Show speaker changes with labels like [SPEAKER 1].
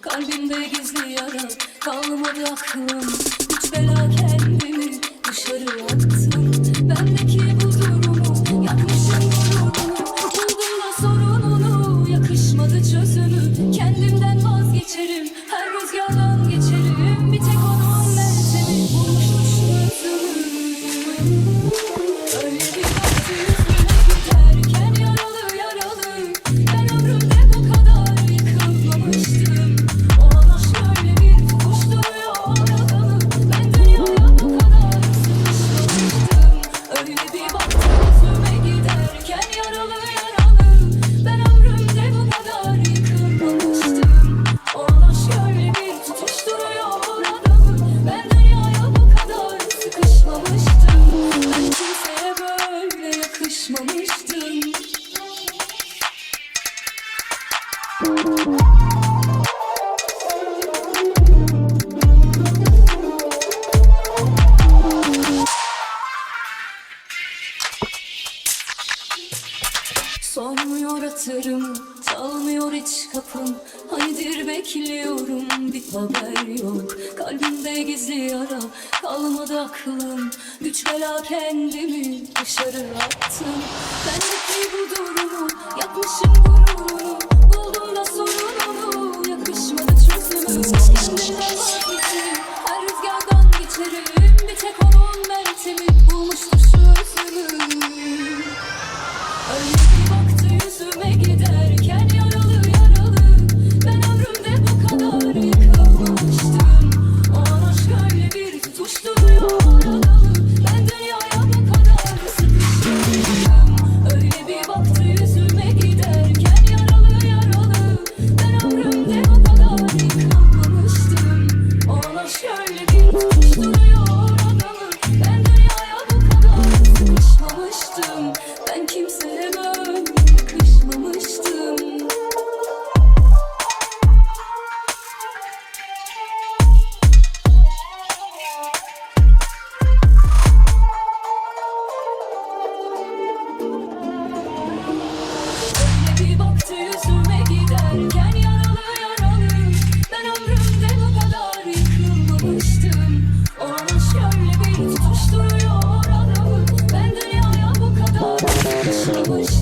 [SPEAKER 1] Kalbimde gizli yara kalmadı aklım. Hiç belada Sormuyor atarım, çalmıyor iç kapım. Haydir bekliyorum, bir haber yok. Kalbimde gizli yara, kalmadı aklım. Güç kendimi dışarı attım. Ooh. Augusto.